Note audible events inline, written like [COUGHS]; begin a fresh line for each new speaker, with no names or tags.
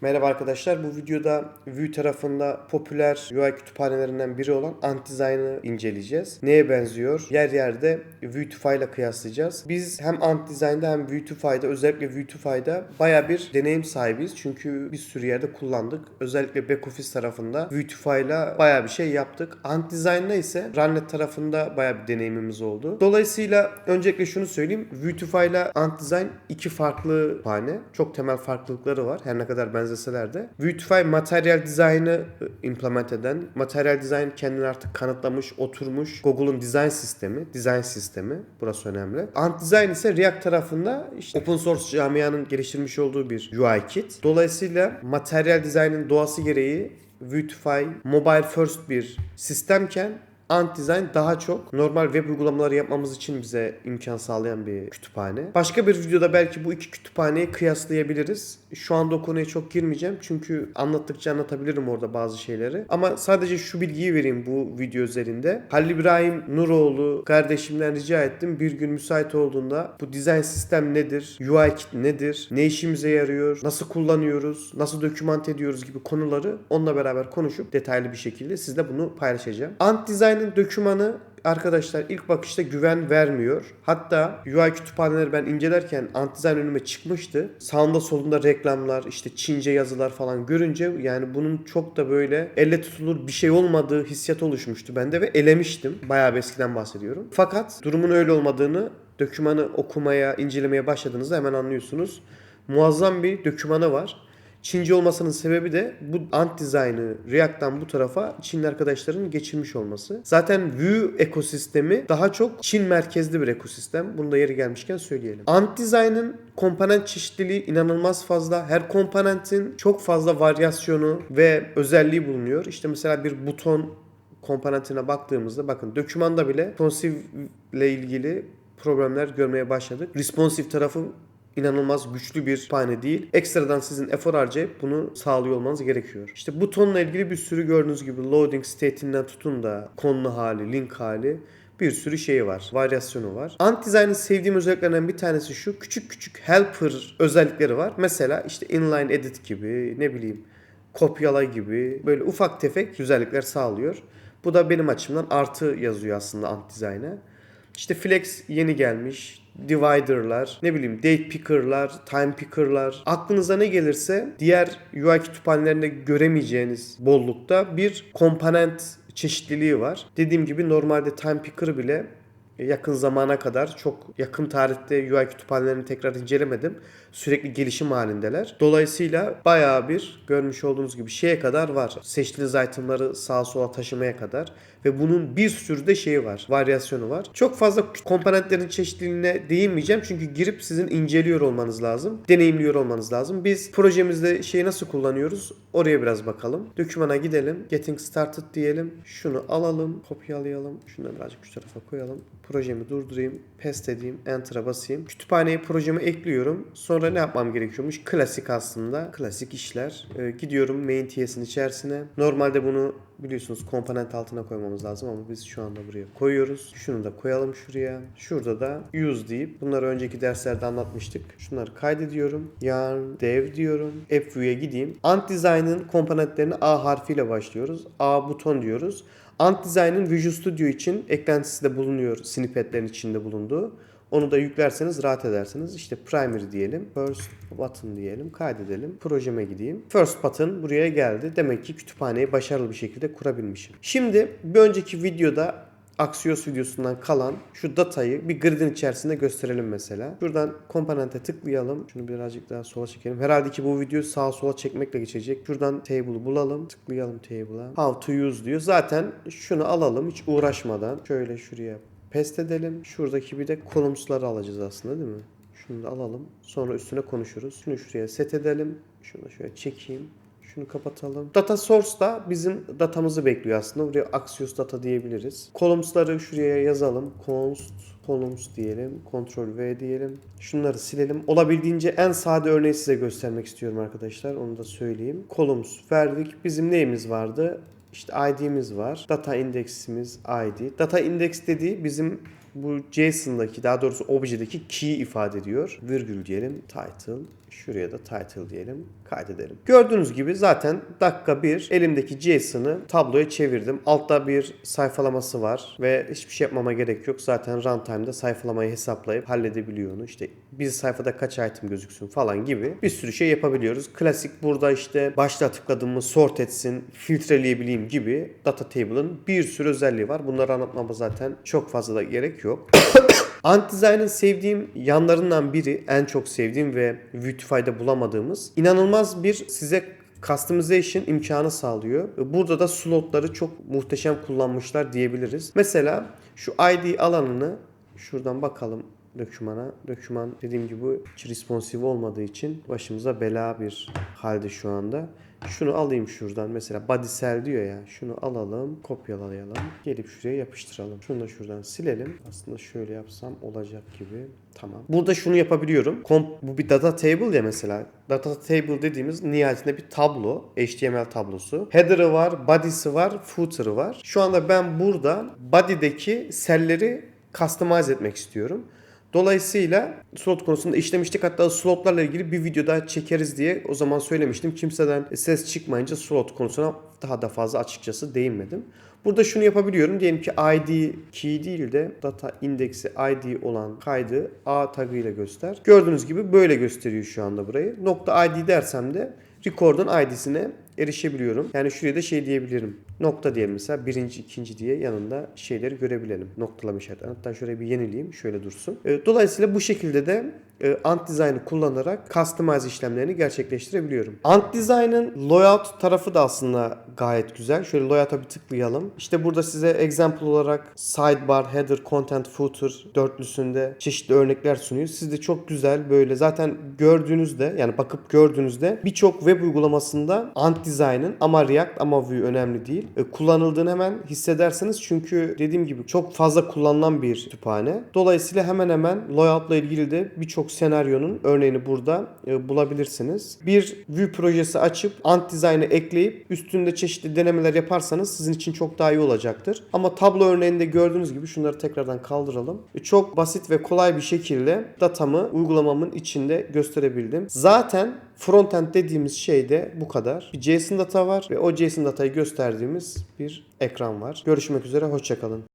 Merhaba arkadaşlar. Bu videoda Vue tarafında popüler UI kütüphanelerinden biri olan AntDesign'ı inceleyeceğiz. Neye benziyor? Yer yerde Vuetify ile kıyaslayacağız. Biz hem AntDesign'da hem Vuetify'da özellikle Vuetify'da baya bir deneyim sahibiz. Çünkü bir sürü yerde kullandık. Özellikle back office tarafında Vuetify ile baya bir şey yaptık. AntDesign'da ise Runnet tarafında baya bir deneyimimiz oldu. Dolayısıyla öncelikle şunu söyleyeyim. Vuetify ile AntDesign iki farklı kütüphane. Çok temel farklılıkları var. Her ne kadar benzeseler de. Vuetify Material Design'ı implement eden, Material Design kendini artık kanıtlamış, oturmuş Google'un design sistemi, design sistemi. Burası önemli. AntDesign ise React tarafında işte open source camianın geliştirmiş olduğu bir UI kit. Dolayısıyla Material Design'ın doğası gereği Vuetify mobile first bir sistemken Ant Design daha çok normal web uygulamaları yapmamız için bize imkan sağlayan bir kütüphane. Başka bir videoda belki bu iki kütüphaneyi kıyaslayabiliriz. Şu anda o konuya çok girmeyeceğim çünkü anlattıkça anlatabilirim orada bazı şeyleri. Ama sadece şu bilgiyi vereyim bu video üzerinde. Halil İbrahim Nuroğlu kardeşimden rica ettim. Bir gün müsait olduğunda bu dizayn sistem nedir? UI kit nedir? Ne işimize yarıyor? Nasıl kullanıyoruz? Nasıl dokümant ediyoruz gibi konuları onunla beraber konuşup detaylı bir şekilde sizle bunu paylaşacağım. Ant Design'ın dokümanı arkadaşlar ilk bakışta güven vermiyor. Hatta UI kütüphaneleri ben incelerken Antdesign önüme çıkmıştı. Sağında solunda reklamlar, işte Çince yazılar falan görünce yani bunun çok da böyle elle tutulur bir şey olmadığı hissiyat oluşmuştu bende ve elemiştim. Bayağı bir eskiden bahsediyorum. Fakat durumun öyle olmadığını dokümanı okumaya, incelemeye başladığınızda hemen anlıyorsunuz. Muazzam bir dokümanı var. Çince olmasının sebebi de bu ant dizaynı React'tan bu tarafa Çinli arkadaşların geçirmiş olması. Zaten Vue ekosistemi daha çok Çin merkezli bir ekosistem. Bunu da yeri gelmişken söyleyelim. Ant dizaynın komponent çeşitliliği inanılmaz fazla. Her komponentin çok fazla varyasyonu ve özelliği bulunuyor. İşte mesela bir buton komponentine baktığımızda bakın dokümanda bile responsive ile ilgili problemler görmeye başladık. Responsive tarafı inanılmaz güçlü bir kütüphane değil. Ekstradan sizin efor harcayıp bunu sağlıyor olmanız gerekiyor. İşte butonla ilgili bir sürü gördüğünüz gibi loading state'inden tutun da konulu hali, link hali bir sürü şeyi var. Varyasyonu var. Ant Design'ın sevdiğim özelliklerinden bir tanesi şu. Küçük küçük helper özellikleri var. Mesela işte inline edit gibi ne bileyim kopyala gibi böyle ufak tefek güzellikler sağlıyor. Bu da benim açımdan artı yazıyor aslında Ant Design'a. İşte Flex yeni gelmiş. Divider'lar, ne bileyim date picker'lar, time picker'lar. Aklınıza ne gelirse diğer UI kütüphanelerinde göremeyeceğiniz bollukta bir komponent çeşitliliği var. Dediğim gibi normalde time picker'ı bile yakın zamana kadar çok yakın tarihte UI kütüphanelerini tekrar incelemedim. Sürekli gelişim halindeler. Dolayısıyla bayağı bir görmüş olduğunuz gibi şeye kadar var. Seçtiğiniz itemları sağa sola taşımaya kadar. Ve bunun bir sürü de şeyi var. Varyasyonu var. Çok fazla komponentlerin çeşitliliğine değinmeyeceğim. Çünkü girip sizin inceliyor olmanız lazım. Deneyimliyor olmanız lazım. Biz projemizde şeyi nasıl kullanıyoruz? Oraya biraz bakalım. Dokümana gidelim. Getting started diyelim. Şunu alalım. Kopyalayalım. Şunu da birazcık şu tarafa koyalım. Projemi durdurayım. Paste edeyim. Enter'a basayım. Kütüphaneyi projeme ekliyorum. Sonra ne yapmam gerekiyormuş? Klasik aslında. Klasik işler. Ee, gidiyorum main TS'in içerisine. Normalde bunu biliyorsunuz komponent altına koymamız lazım ama biz şu anda buraya koyuyoruz. Şunu da koyalım şuraya. Şurada da use deyip bunları önceki derslerde anlatmıştık. Şunları kaydediyorum. Yarn dev diyorum. AppView'e gideyim. Ant Design'ın komponentlerini A harfiyle başlıyoruz. A buton diyoruz. Ant Design'ın Visual Studio için eklentisi de bulunuyor snippetlerin içinde bulunduğu. Onu da yüklerseniz rahat edersiniz. İşte primary diyelim. First button diyelim. Kaydedelim. Projeme gideyim. First button buraya geldi. Demek ki kütüphaneyi başarılı bir şekilde kurabilmişim. Şimdi bir önceki videoda Axios videosundan kalan şu datayı bir gridin içerisinde gösterelim mesela. Şuradan komponente tıklayalım. Şunu birazcık daha sola çekelim. Herhalde ki bu video sağa sola çekmekle geçecek. Şuradan table'ı bulalım. Tıklayalım table'a. How to use diyor. Zaten şunu alalım hiç uğraşmadan. Şöyle şuraya paste edelim. Şuradaki bir de columns'ları alacağız aslında değil mi? Şunu da alalım. Sonra üstüne konuşuruz. Şunu şuraya set edelim. Şunu da şöyle çekeyim. Şunu kapatalım. Data source da bizim datamızı bekliyor aslında. Buraya Axios data diyebiliriz. Columns'ları şuraya yazalım. Const columns diyelim. Ctrl V diyelim. Şunları silelim. Olabildiğince en sade örneği size göstermek istiyorum arkadaşlar. Onu da söyleyeyim. Columns verdik. Bizim neyimiz vardı? İşte ID'miz var. Data indeksimiz ID. Data index dediği bizim bu JSON'daki daha doğrusu objedeki key ifade ediyor. Virgül diyelim. Title. Şuraya da title diyelim. Kaydedelim. Gördüğünüz gibi zaten dakika bir elimdeki JSON'ı tabloya çevirdim. Altta bir sayfalaması var ve hiçbir şey yapmama gerek yok. Zaten runtime'da sayfalamayı hesaplayıp halledebiliyor onu. İşte bir sayfada kaç item gözüksün falan gibi bir sürü şey yapabiliyoruz. Klasik burada işte başlığa tıkladığımı sort etsin, filtreleyebileyim gibi data table'ın bir sürü özelliği var. Bunları anlatmama zaten çok fazla da gerek yok. [COUGHS] Antidesign'ın sevdiğim yanlarından biri, en çok sevdiğim ve Beautify'da bulamadığımız inanılmaz bir size customization imkanı sağlıyor. Burada da slotları çok muhteşem kullanmışlar diyebiliriz. Mesela şu ID alanını şuradan bakalım dökümana. Döküman dediğim gibi hiç responsive olmadığı için başımıza bela bir halde şu anda. Şunu alayım şuradan mesela body cell diyor ya. Şunu alalım, kopyalayalım. Gelip şuraya yapıştıralım. Şunu da şuradan silelim. Aslında şöyle yapsam olacak gibi. Tamam. Burada şunu yapabiliyorum. Kom- bu bir data table ya mesela. Data table dediğimiz nihayetinde bir tablo. HTML tablosu. Header'ı var, body'si var, footer'ı var. Şu anda ben burada body'deki cell'leri customize etmek istiyorum. Dolayısıyla slot konusunda işlemiştik. Hatta slotlarla ilgili bir video daha çekeriz diye o zaman söylemiştim. Kimseden ses çıkmayınca slot konusuna daha da fazla açıkçası değinmedim. Burada şunu yapabiliyorum. Diyelim ki ID key değil de data indeksi ID olan kaydı A tagıyla göster. Gördüğünüz gibi böyle gösteriyor şu anda burayı. Nokta ID dersem de record'un ID'sine erişebiliyorum. Yani şuraya da şey diyebilirim. Nokta diyelim mesela birinci, ikinci diye yanında şeyleri görebilelim. Noktalama işareti. Hatta şöyle bir yenileyim. Şöyle dursun. E, Dolayısıyla bu şekilde de e, Ant Design'ı kullanarak customize işlemlerini gerçekleştirebiliyorum. Ant Design'ın layout tarafı da aslında gayet güzel. Şöyle layout'a bir tıklayalım. İşte burada size example olarak sidebar, header, content, footer dörtlüsünde çeşitli örnekler sunuyor. Siz de çok güzel böyle zaten gördüğünüzde yani bakıp gördüğünüzde birçok web uygulamasında Ant Design'ın ama React ama Vue önemli değil. E, kullanıldığını hemen hissedersiniz. Çünkü dediğim gibi çok fazla kullanılan bir kütüphane. Dolayısıyla hemen hemen layout'la ilgili de birçok senaryonun örneğini burada e, bulabilirsiniz. Bir Vue projesi açıp Ant Design'ı ekleyip üstünde çeşitli denemeler yaparsanız sizin için çok daha iyi olacaktır. Ama tablo örneğinde gördüğünüz gibi şunları tekrardan kaldıralım. E, Çok basit ve kolay bir şekilde datamı uygulamamın içinde gösterebildim. Zaten Frontend dediğimiz şey de bu kadar. Bir JSON data var ve o JSON datayı gösterdiğimiz bir ekran var. Görüşmek üzere, hoşçakalın.